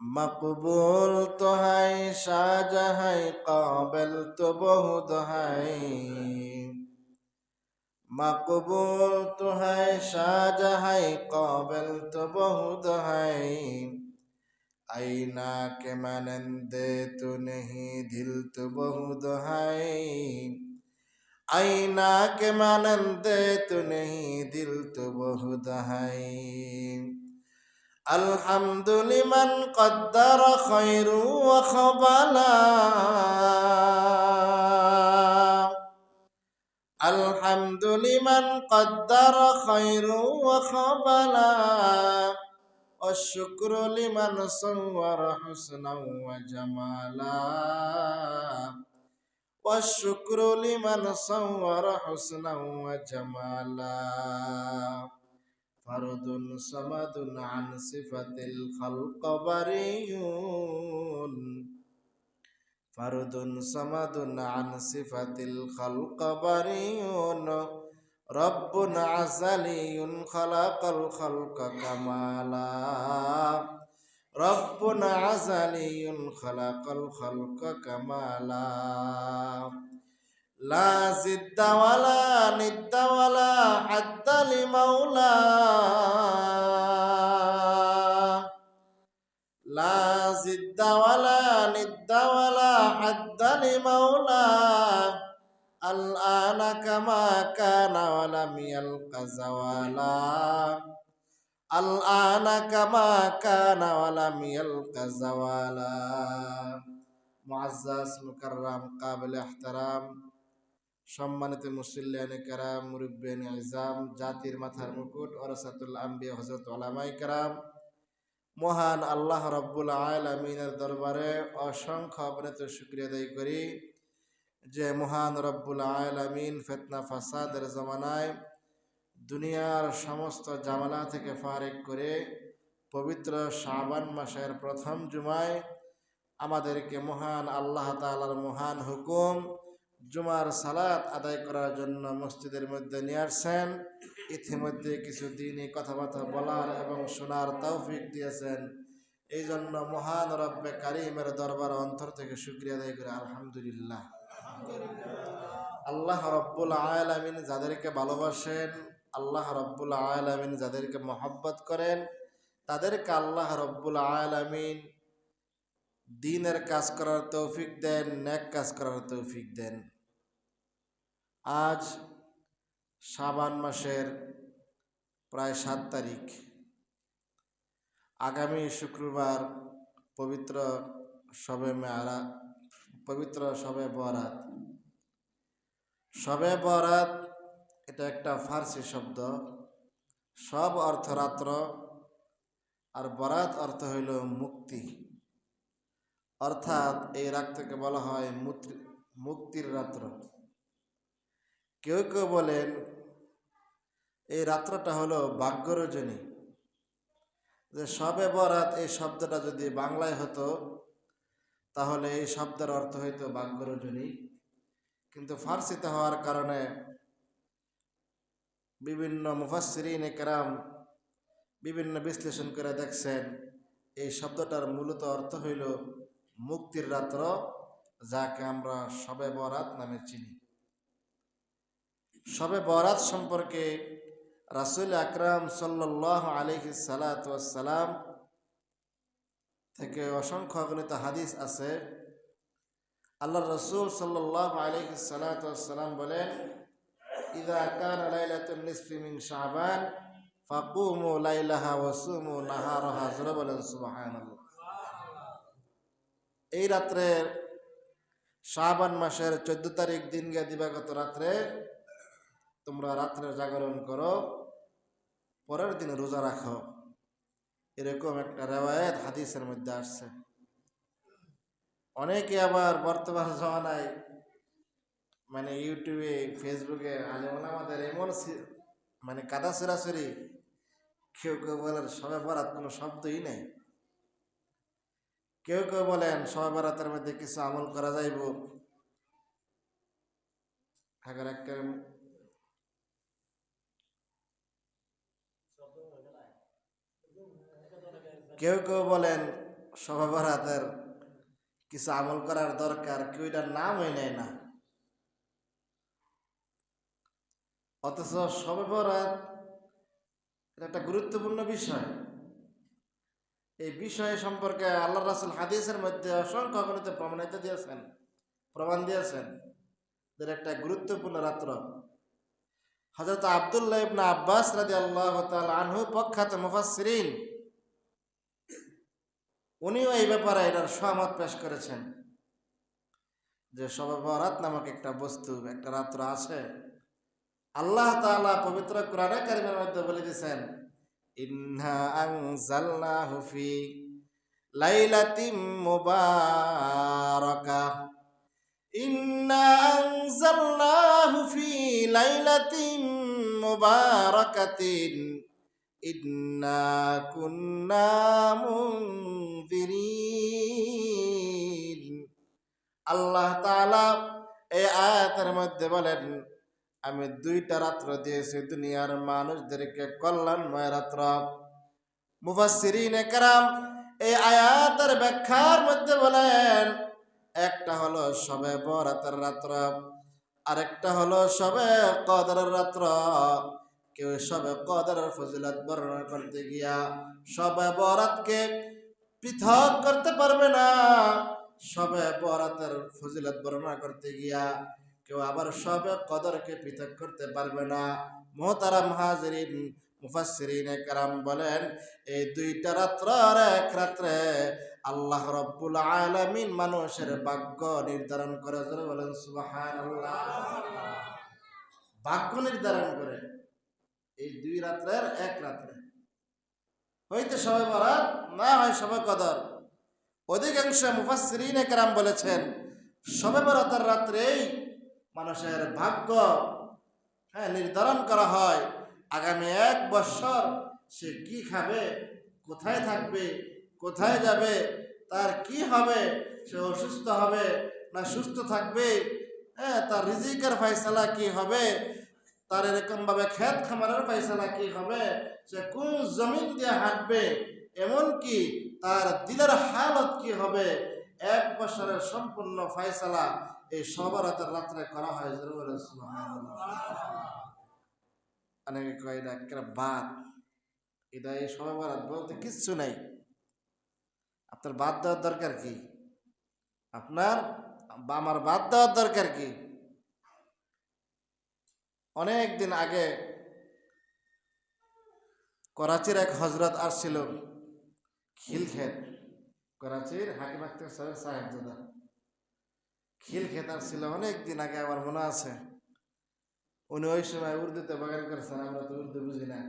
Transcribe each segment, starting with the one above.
মকবুল তো হাই, শাহজাহাই কাবেল তো বহু হাই। মকবুল তো হাই, শাহজাহাই কাবেল তো বহু হাই। আইনা কে মানন্দে তু নেহি, দিল তো বহু হাই। আইনা কে মানন্দে তু নেহি, দিল তো বহু হাই। الحمد لمن قدر خير وخبلا الحمد لمن قدر خير وخبلا والشكر لمن صور حسنا وجمالا والشكر لمن صور حسنا وجمالا فرد صمد عن صفة الخلق بريون فرد صمد عن صفة الخلق بريون رب عزلي خلق الخلق كمالا رب عزلي خلق الخلق كمالا لا زد ولا ند ولا حد لمولى لا زد ولا ند ولا حد لمولى الآن كما كان ولم يلق زوالا. الآن كما كان ولم يلق زوالا. معزز مكرم قابل احترام. সম্মানিত মুসল্লিয়ান কারাম মুরব্বেন ইজাম, জাতির মাথার মুকুট, ওরসাতুল আম্বিয়া হজরত ওলামাই কারাম। মহান আল্লাহ রব্বুল আলমিনের দরবারে অসংখ্য অবনত শুক্রিয়া দায়ী করি যে মহান রব্বুল আলমিন ফেতনা ফাসাদের জমানায় দুনিয়ার সমস্ত জামালা থেকে ফারেক করে পবিত্র শাবান মাসের প্রথম জুমায় আমাদেরকে মহান আল্লাহ তালার মহান হুকুম জুমার সালাত আদায় করার জন্য মসজিদের মধ্যে নিয়ে আসছেন। ইতিমধ্যে কিছু দিনই কথাবার্তা বলার এবং শোনার তৌফিক দিয়েছেন। এই জন্য মহান রব্বে কারিমের দরবার অন্তর থেকে শুক্রিয়া আদায় করে, আলহামদুলিল্লাহ। আল্লাহ রব্বুল আয়ালামিন যাদেরকে ভালোবাসেন, আল্লাহ রব্বুল আয়ালামিন যাদেরকে মহব্বত করেন, তাদেরকে আল্লাহ রব্বুল আয়ালামিন দিনের কাজ করার তৌফিক দেন ন্যাক কাজ করার তৌফিক দেন। আজ শাবান মাসের প্রায় সাত তারিখ। আগামী শুক্রবার পবিত্র সবে মেয়ারা, পবিত্র সবে বরাত। সবে বরাত এটা একটা ফার্সি শব্দ। সব অর্থ রাত্র আর বরাত অর্থ হইল মুক্তি। অর্থাৎ এই রাতটাকে বলা হয় মুক্তির রাত্র। কেউ কেউ বলেন, এই রাত্রটা হলো ভাগ্যরজনী। যে সবে বরাত এই শব্দটা যদি বাংলায় হতো, তাহলে এই শব্দের অর্থ হইতো ভাগ্যরজনী। কিন্তু ফার্সিতে হওয়ার কারণে বিভিন্ন মুফাসরিন একরাম বিভিন্ন বিশ্লেষণ করে দেখছেন, এই শব্দটার মূলত অর্থ হইল মুক্তির রাত্র, যাকে আমরা সবে বরাত নামে চিনি। সবে বরাত সম্পর্কে রাসুল আকরাম সাল্লাহ আলহি সালাতাম থেকে অসংখ্য অগণিত হাদিস আছে। আল্লাহ রসুল সাল্লাহ আলহি সালাতাম বলেন বলেন এই রাত্রে শাবান মাসের চোদ্দ তারিখ দিন গিয়ে দিবাগত রাত্রে তোমরা রাত্রে জাগরণ করো, পরের দিন রোজা রাখো। এরকম একটা রেওয়ায়ত হাদিসের মধ্যে আসছে। অনেকে আবার বর্তমান জমানায় মানে ইউটিউবে, ফেসবুকে, আলিমুল আমাদের এমন মানে কাদা সরাসরি কেউ কেউ বলেন সবে বরাত কোনো শব্দই নেই। কেউ কেউ বলেন সবে বরাতের মধ্যে কিছু আমল করা যাইব। ঢাকার একটা কেউ কেউ বলেন বরাতের কিছু আমল করার দরকার, কেউ এটার নামই নেয় না। অথচ সবে বরাত এটা একটা গুরুত্বপূর্ণ বিষয়। এই বিষয় সম্পর্কে আল্লাহ রাসুল হাদিসের মধ্যে অসংখ্য গণিত প্রমাণিত দিয়েছেন, প্রমাণ দিয়েছেন। এদের একটা গুরুত্বপূর্ণ রাত্র। হজরত আবদুল্লাহ ইবনা আব্বাস রাজি আল্লাহ আনহু প্রখ্যাত মুফাসসিরিন। উনিও এই ব্যাপারে এটার সহমত পেশ করেছেন। যে সবে নামক একটা বস্তু, একটা রাত্র আছে। আল্লাহ তাআলা পবিত্র কোরআনে কারিমের মধ্যে বলে দিয়েছেন, ইন্না আনজালনাহু লাইলাতিম মুবারাকাহ ইন্না আনজালনাহু ফি লাইলাতিম মুবারাকাতিন ইন্না কুন্না মুনজিরিন আল্লাহ তাআলা এই আয়াতের মধ্যে বলেন, আমি দুইটা রাত্র দিয়েছি দুনিয়ার মানুষদেরকে কল্যাণময় রাত্র। মুফাসসিরিন একরাম এই আয়াতের ব্যাখ্যার মধ্যে বলেন একটা হলো সবে বরাতের রাত্র, আরেকটা হলো সবে কদরের রাত্র। কেউ সবে কদরের ফজিলত বর্ণনা করতে গিয়া সবে বরাতকে পৃথক করতে পারবে না। সবে বরাতের ফজিলত বর্ণনা করতে গিয়া কেউ আবার সবে কদরকে পৃথক করতে পারবে না। মোহতারাম হাজরিন মুফাসসিরিন একরাম বলেন, এই দুইটা রাত্র আর এক রাত্রে আল্লাহ রব্বুল আলামিন মানুষের ভাগ্য নির্ধারণ করে। বলেন, সুবহানাল্লাহ। ভাগ্য নির্ধারণ করে। এই দুই রাত্রের এক রাত্রে। হইতে সবাই বরাত না হয় সবে কদর। অধিকাংশ মুফাসসিরিন একরাম বলেছেন, সবে বরাতের রাত্রেই মানুষের ভাগ্য হ্যাঁ নির্ধারণ করা হয়। আগামী এক বছর সে কি খাবে, কোথায় থাকবে, কোথায় যাবে, তার কি হবে, সে অসুস্থ হবে না সুস্থ থাকবে হ্যাঁ তার রিজিকের ফয়সালা কি হবে, তার এরকমভাবে ক্ষেত খামারের ফয়সালা কি হবে, সে কোন জমিন দিয়ে হাঁটবে এমনকি তার দিলের হালত কি হবে, এক বছরের সম্পূর্ণ ফয়সালা এই সবরাতের রাত্রে করা হয়। অনেকে কয় এটা একটা বাদ। এটা এই সবরাত বলতে কিচ্ছু নাই। আপনার বাদ দেওয়ার দরকার কি? আপনার আমার বাদ দেওয়ার দরকার কি? অনেক দিন আগে করাচির এক হজরত আসছিল, খিলক্ষেত। করাচির হাকিম আক্তার সাহেব, সাহেবজাদা। খিল খেতার ছিল অনেক দিন আগে, আমার মনে আছে। উনি ওই সময় উর্দুতে বাগান করেছেন, আমরা তো উর্দু বুঝি না।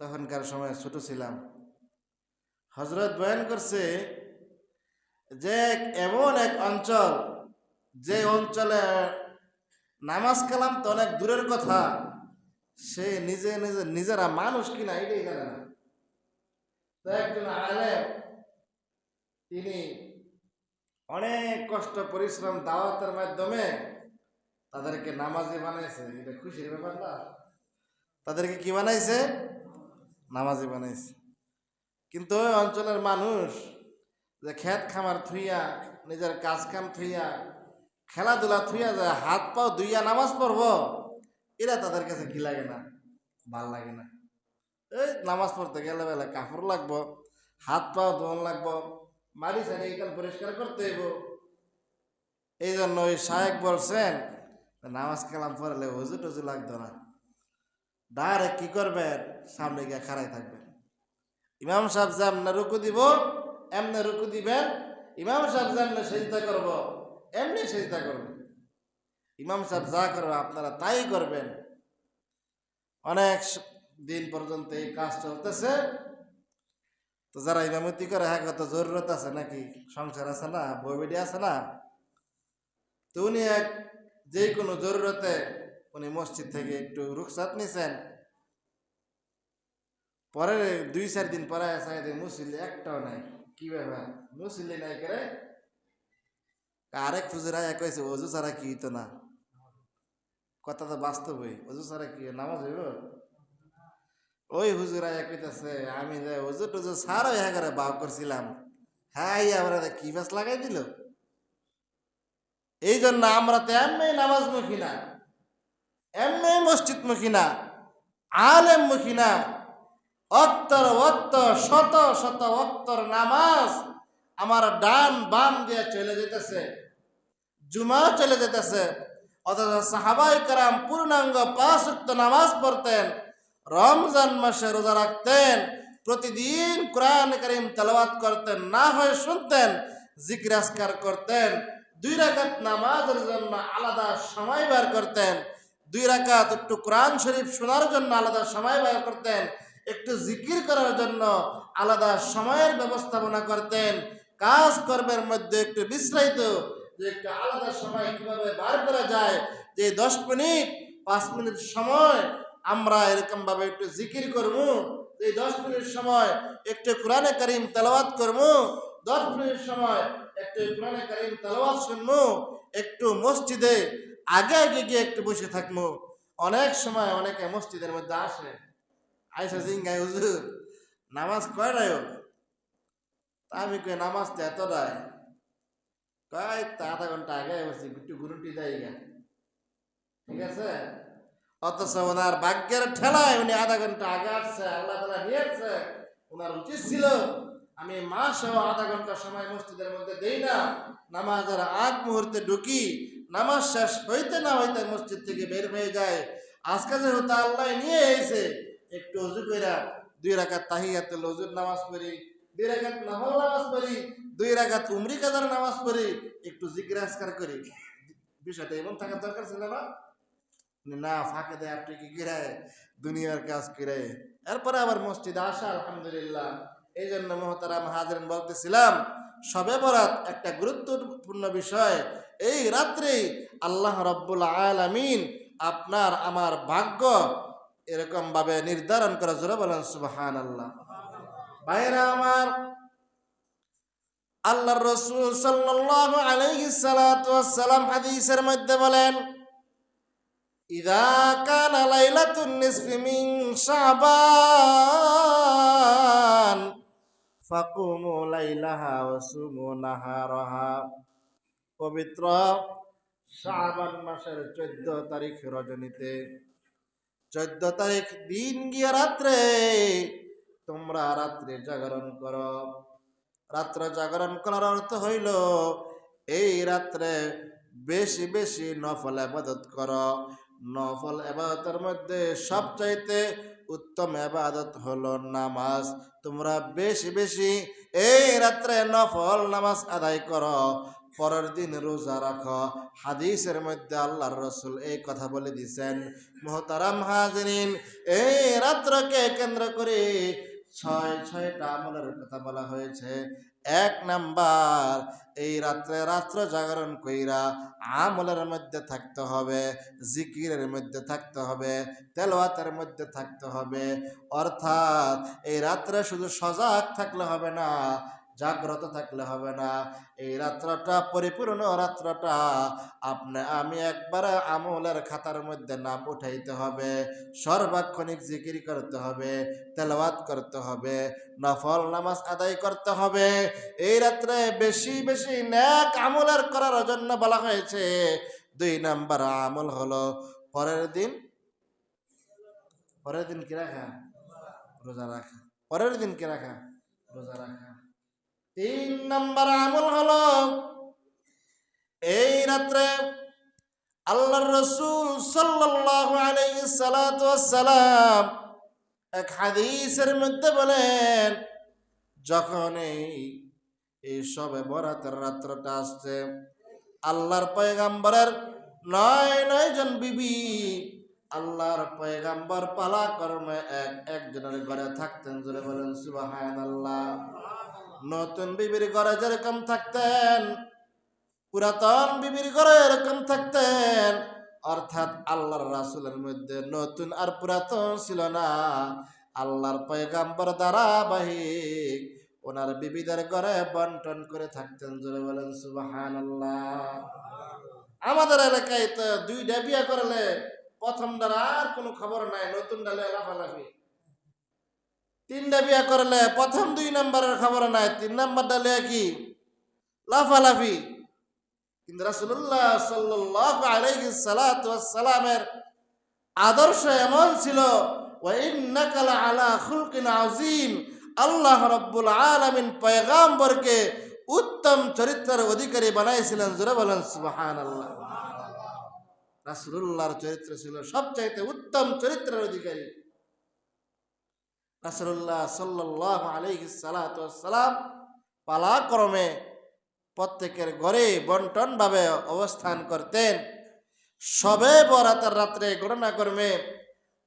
তখনকার সময় ছোট ছিলাম। হজরত বয়ান করছে, যে এমন এক অঞ্চল, যে অঞ্চলে নামাজ কালাম তো অনেক দূরের কথা, সে নিজে নিজে নিজেরা মানুষ কিনা এটাই জানে না। তো একজন আলেম, তিনি অনেক কষ্ট, পরিশ্রম, দাওয়াতের মাধ্যমে তাদেরকে নামাজি বানাইছে, এটা খুশির ব্যাপার না? তাদেরকে কি বানাইছে? নামাজি বানাইছে। কিন্তু ওই অঞ্চলের মানুষ যে খেত খামার থুইয়া, নিজের কাজ কাম থুইয়া, খেলাধুলা থুইয়া যায় হাত পাও ধুইয়া নামাজ পড়ব, এরা তাদের কাছে কি লাগে না? ভালো লাগে না। এই নামাজ পড়তে গেলে বেলা কাপড় লাগবো, হাত পাও ধোন লাগবো মারি সারি এখান পরিষ্কার করতে হইব। এই জন্য ওই শায়েক বলছেন নামাজ কালাম পড়লে হুজু টুজু লাগতো না। ডাইরেক্ট কি করবেন? সামনে গিয়ে খাড়াই থাকবেন। ইমাম সাহেব যেমনে রুকু দিব, এমনি রুকু দিবেন, ইমাম সাহেব যেমনে সেজদা করব, এমনি সেজদা করবেন ইমাম সাহেব যা করবে আপনারা তাই করবেন। অনেক দিন পর্যন্ত এই কাজ চলতেছে। তো যারা ইমামতি করে হ্যাঁ কত জরুরত আছে নাকি? সংসার আছে না? বই বেডি আছে না? তো উনি এক যে কোনো জরুরতে উনি মসজিদ থেকে একটু রুখসাত নিছেন। পরে দুই, চার দিন পরে আসা মুসিল্লি একটাও নাই। কি ব্যাপার? মুসিল্লি নাই করে আরেক ফুজুরা এক হয়েছে অজু ছাড়া কি হইতো না? কথা তো বাস্তবই অজু ছাড়া কি নামাজ হইব? ওই হুজুর আয়া কইতাছে, আমি যে হুজুর টুজুর সার হয়ে করে বাপ করছিলাম। হ্যাঁ আমরা কি বাস লাগাই দিল? এই জন্য আমরা তো এমনি নামাজ মুখী না। এমনি মসজিদ মুখী না। আলেম মুখী না। অত্তর অত্তর, শত শত, অত্তর নামাজ আমার ডান বাম দিয়ে চলে যেতেছে। জুমা চলে যেতেছে। অথচ সাহাবাই কারাম পূর্ণাঙ্গ পাঁচ উক্ত নামাজ পড়তেন, রমজান মাসে রোজা রাখতেন, প্রতিদিন কোরআন করিম তেলাওয়াত করতেন, না হয় শুনতেন জিজ্ঞাসকার করতেন। দুই রাকাত নামাজের জন্য আলাদা সময় বার করতেন, দুই রাকাত একটু কোরআন শরীফ শোনার জন্য আলাদা সময় বার করতেন, একটু জিকির করার জন্য আলাদা সময়ের ব্যবস্থাপনা করতেন। কাজ কর্মের মধ্যে একটু বিশ্রাইত, যে একটু আলাদা সময় কীভাবে বার করা যায়, যে দশ মিনিট, পাঁচ মিনিট সময় আমরা এরকমভাবে একটু জিকির করব এই দশ মিনিট সময় একটু কোরআনে করিম তেলাওয়াত করব দশ মিনিট সময় একটু কোরআনে করিম তেলাওয়াত শুনব, একটু মসজিদে আগে আগে গিয়ে একটু বসে থাকব। অনেক সময় অনেকে মসজিদের মধ্যে আসে। আইসা জিঙ্গাই হুজুর, নামাজ কয়টায় হোক তা আমি কই, নামাজ তো এতটাই কয় তা আধা ঘণ্টা আগে বসি একটু গুরুটি দেয় ঠিক আছে? অথচ ওনার ভাগ্যের ঠেলায় উনি আধা ঘণ্টা আগে আসছে, আল্লাহ তালা নিয়ে ওনার উচিত ছিল আমি মাসেও আধা ঘণ্টা সময় মসজিদের মধ্যে দেই না। নামাজের আগ মুহূর্তে ঢুকি, নামাজ শেষ হইতে না হইতে মসজিদ থেকে বের হয়ে যায় আজকে যেহেতু আল্লাহ নিয়ে এসে একটু অজু কইরা দুই রাকাত তাহিয়াতে লজুর নামাজ পড়ি, দুই রাকাত নফল নামাজ পড়ি, দুই রাকাত উমরি কাদার নামাজ পড়ি, একটু জিজ্ঞাসকার করি। বিষয়টা এমন থাকার দরকার ছিল না? না, ফাঁকে দেয় আপনি কি কিরায় দুনিয়ার কাজ কিরায় এরপরে আবার মসজিদে আসা, আলহামদুলিল্লাহ। এই জন্য মহতারাম হাজরেন বলতেছিলাম, সবে বরাত একটা গুরুত্বপূর্ণ বিষয়। এই রাত্রে আল্লাহ রব্বুল আলামিন আপনার, আমার ভাগ্য এরকম ভাবে নির্ধারণ করা জোরে বলেন সুবহান আল্লাহ ভাইরা আমার আল্লাহর রসুল সাল্লাল্লাহু আলাইহি সালাতু ওয়াসসালাম হাদিসের মধ্যে বলেন, ইদা কানা লাইলাতুন নিসফি মিন শাবান। ফাকুমু লাইলাহা ওয়া সুমু নাহারাহা। পবিত্র শাবান মাসের 14 তারিখ রজনীতে। 14 তারিখ দিন গিয়ে রাত্রে তোমরা রাত্রে জাগরণ করো। রাত্রে জাগরণ করার অর্থ হইল, এই রাত্রে বেশি বেশি নফল আবাদত করো। নফল আবাদতের মধ্যে সবচাইতে উত্তম আবাদত হলো নামাজ। তোমরা বেশি বেশি এই রাত্রে নফল নামাজ আদায় করো, পরের দিন রোজা রাখো। হাদিসের মধ্যে আল্লাহর রসুল এই কথা বলে দিছেন মোহতারাম হাজরিন, এই রাত্রকে কেন্দ্র করে ছয়, ছয়টা আমলের কথা বলা হয়েছে। এক নাম্বার, এই রাত্রে রাত্র জাগরণ কইরা আমলের মধ্যে থাকতে হবে, জিকিরের মধ্যে থাকতে হবে, তেলওয়াতের মধ্যে থাকতে হবে। অর্থাৎ এই রাত্রে শুধু সজাগ থাকলে হবে না জাগ্রত থাকলে হবে না। এই রাত্রটা, পরিপূর্ণ রাত্রটা আপনি আমি একবার আমলের খাতার মধ্যে নাম উঠাইতে হবে, সর্বাক্ষণিক জিকির করতে হবে, তেলাওয়াত করতে হবে, নফল নামাজ আদায় করতে হবে। এই রাত্রে বেশি বেশি ন্যাক আমলের করার জন্য বলা হয়েছে, দুই নাম্বার আমল হলো পরের দিন পরের দিন কি রাখা? রোজা রাখা। পরের দিন কি রাখা? রোজা রাখা। তিন নম্বর আমল হলো, এই রাত্রে আল্লাহর রসুল আলাইহি সালাম এক হাদিসের মধ্যে বলেন, যখন এই এই সবে বরাতের রাত্রটা আসছে, আল্লাহর পয়গাম্বরের নয় নয় জন বিবি আল্লাহর পয়গাম্বর পালা কর্মে এক, একজনের ঘরে থাকতেন, জোরে বলেন সুবহানাল্লাহ। নতুন বিবির ঘরে যেরকম থাকতেন, পুরাতন বিবির ঘরে এরকম থাকতেন, অর্থাৎ আল্লাহর রাসুলের মধ্যে নতুন আর পুরাতন ছিল না। আল্লাহর পয়গাম্বর ধারাবাহিক ওনার বিবিদের ঘরে বন্টন করে থাকতেন, জোরে বলেন সুবাহান আমাদের এলাকায় তো দুইটা বিয়ে করলে প্রথম ডার আর কোনো খবর নাই নতুন ডালে লাফালাফি। তিনটা বিয়া করলে প্রথম দুই নম্বরের খবর নাই, তিন নম্বরটা লিয়া কি? লাফালাফি। কিন্তু রাসূলুল্লাহ সাল্লাল্লাহু আলাইহি সালামের আদর্শ এমন ছিল আলা খুলকিন আযীম। আল্লাহ রাব্বুল আলামিন পয়গাম্বরকে উত্তম চরিত্রের অধিকারী বানাইছিলেন। জোরে বলেন, সুবহানাল্লাহ। রাসূলুল্লাহর চরিত্র ছিল সবচাইতে উত্তম চরিত্রের অধিকারী। রাসূলুল্লাহ সাল্লাল্লাহু আলাইহি সালাতু সালাম পালাক্রমে প্রত্যেকের ঘরে বন্টন ভাবে অবস্থান করতেন। সবে বরাতের রাত্রে ঘটনা কর্মে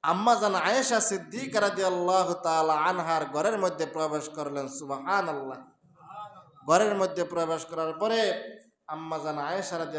আম্মা জান আয়েশা সিদ্দিক রাদিয়াল্লাহু তাআলা আনহার ঘরের মধ্যে প্রবেশ করলেন, সুবহানাল্লাহ। ঘরের মধ্যে প্রবেশ করার পরে আম্মা জান আয়েশা রাদিয়াল্লাহু